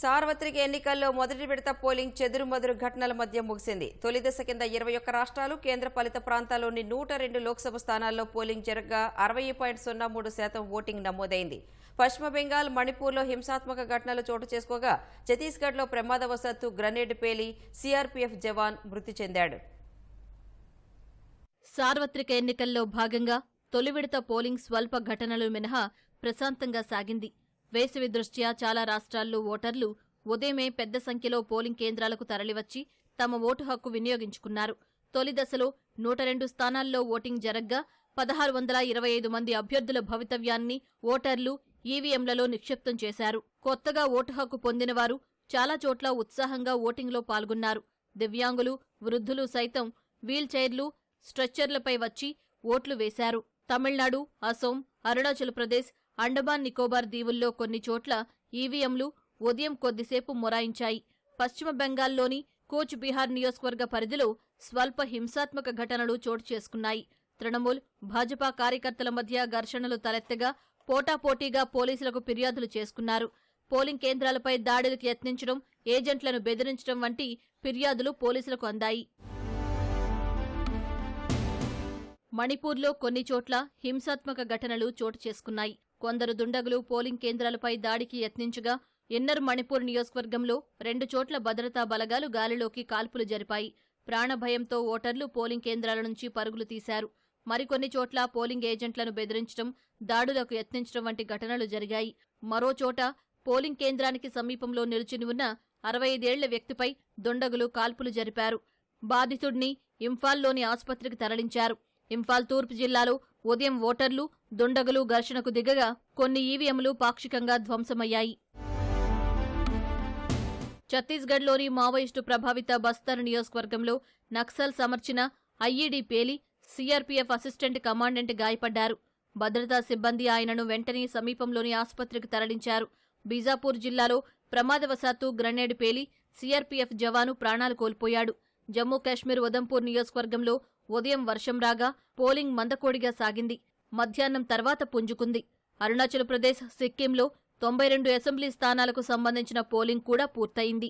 సార్వత్రిక ఎన్నికల్లో మొదటి విడత పోలింగ్ చెదురుమదురు ఘటనల మధ్య ముగిసింది. తొలి దశ కింద ఇరవై ఒక్క రాష్ట్రాలు కేంద్ర పాలిత ప్రాంతాల్లోని నూట రెండు లోక్సభ స్థానాల్లో పోలింగ్ జరగగా అరవై పాయింట్ సున్నా మూడు శాతం ఓటింగ్ నమోదైంది. పశ్చిమ బెంగాల్ మణిపూర్లో హింసాత్మక ఘటనలు చోటు చేసుకోగా ఛత్తీస్గఢ్లో ప్రమాదవశాత్తు గ్రనేడ్ పేలి సీఆర్పీఎఫ్ జవాన్ మృతి చెందాడు. సార్వత్రిక ఎన్నికల్లో భాగంగా తొలి విడత పోలింగ్ స్వల్ప ఘటనలు మినహా ప్రశాంతంగా సాగింది. వేసవి దృష్ట్యా చాలా రాష్ట్రాల్లో ఓటర్లు ఉదయమే పెద్ద సంఖ్యలో పోలింగ్ కేంద్రాలకు తరలివచ్చి తమ ఓటు హక్కు వినియోగించుకున్నారు. తొలి దశలో నూట రెండు స్థానాల్లో ఓటింగ్ జరగ్గా పదహారు వందల ఇరవై ఐదు మంది అభ్యర్థుల భవితవ్యాన్ని ఓటర్లు ఈవీఎంలలో నిక్షిప్తం చేశారు. కొత్తగా ఓటు హక్కు పొందినవారు చాలా చోట్ల ఉత్సాహంగా ఓటింగ్లో పాల్గొన్నారు. దివ్యాంగులు వృద్ధులు సైతం వీల్చైర్లు స్ట్రెచ్చర్లపై వచ్చి ఓట్లు వేశారు. తమిళనాడు అసోం అరుణాచల్ ప్రదేశ్ అండమాన్ నికోబార్ దీవుల్లో కొన్ని చోట్ల ఈవీఎంలు ఉదయం కొద్దిసేపు మొరాయించాయి. పశ్చిమ బెంగాల్లోని కోచ్ బీహార్ నియోజకవర్గ పరిధిలో స్వల్ప హింసాత్మక ఘటనలు చోటు చేసుకున్నాయి. తృణమూల్ భాజపా కార్యకర్తల మధ్య ఘర్షణలు తలెత్తగా పోటాపోటీగా పోలీసులకు ఫిర్యాదులు చేసుకున్నారు. పోలింగ్ కేంద్రాలపై దాడులకు యత్నించడం ఏజెంట్లను బెదిరించడం వంటి ఫిర్యాదులు పోలీసులకు అందాయి. మణిపూర్లో కొన్ని చోట్ల హింసాత్మక ఘటనలు చోటు చేసుకున్నాయి. కొందరు దుండగులు పోలింగ్ కేంద్రాలపై దాడికి యత్నించగా ఎన్నర్ మణిపూర్ నియోజకవర్గంలో రెండు చోట్ల భద్రతా బలగాలు గాలిలోకి కాల్పులు జరిపాయి. ప్రాణభయంతో ఓటర్లు పోలింగ్ కేంద్రాల నుంచి పరుగులు తీశారు. మరికొన్ని చోట్ల పోలింగ్ ఏజెంట్లను బెదిరించడం దాడులకు యత్నించడం వంటి ఘటనలు జరిగాయి. మరో చోట పోలింగ్ కేంద్రానికి సమీపంలో నిలుచుని ఉన్న అరవై ఐదేళ్ళ వ్యక్తిపై దుండగులు కాల్పులు జరిపారు. బాధితుడిని ఇంఫాల్లోని ఆసుపత్రికి తరలించారు. ఇంఫాల్ తూర్పు జిల్లాలో ఉదయం ఓటర్లు దుండగులు ఘర్షణకు దిగగా కొన్ని ఈవీఎంలు పాక్షికంగా ధ్వంసమయ్యాయి. ఛత్తీస్గఢ్లోని మావోయిస్టు ప్రభావిత బస్తర్ నియోజకవర్గంలో నక్సల్ సమర్చిన ఐఈడీ పేలి సీఆర్పీఎఫ్ అసిస్టెంట్ కమాండెంట్ గాయపడ్డారు. భద్రతా సిబ్బంది ఆయనను వెంటనే సమీపంలోని ఆసుపత్రికి తరలించారు. బీజాపూర్ జిల్లాలో ప్రమాదవశాత్తు గ్రనేడ్ పేలి సీఆర్పీఎఫ్ జవాను ప్రాణాలు కోల్పోయాడు. జమ్మూ కాశ్మీర్ ఉదంపూర్ నియోజకవర్గంలో ఉదయం వర్షం రాగా పోలింగ్ మందకోడిగా సాగింది. మధ్యాహ్నం తర్వాత పుంజుకుంది. అరుణాచల్ ప్రదేశ్ సిక్కింలో తొంభై రెండు అసెంబ్లీ స్థానాలకు సంబంధించిన పోలింగ్ కూడా పూర్తయింది.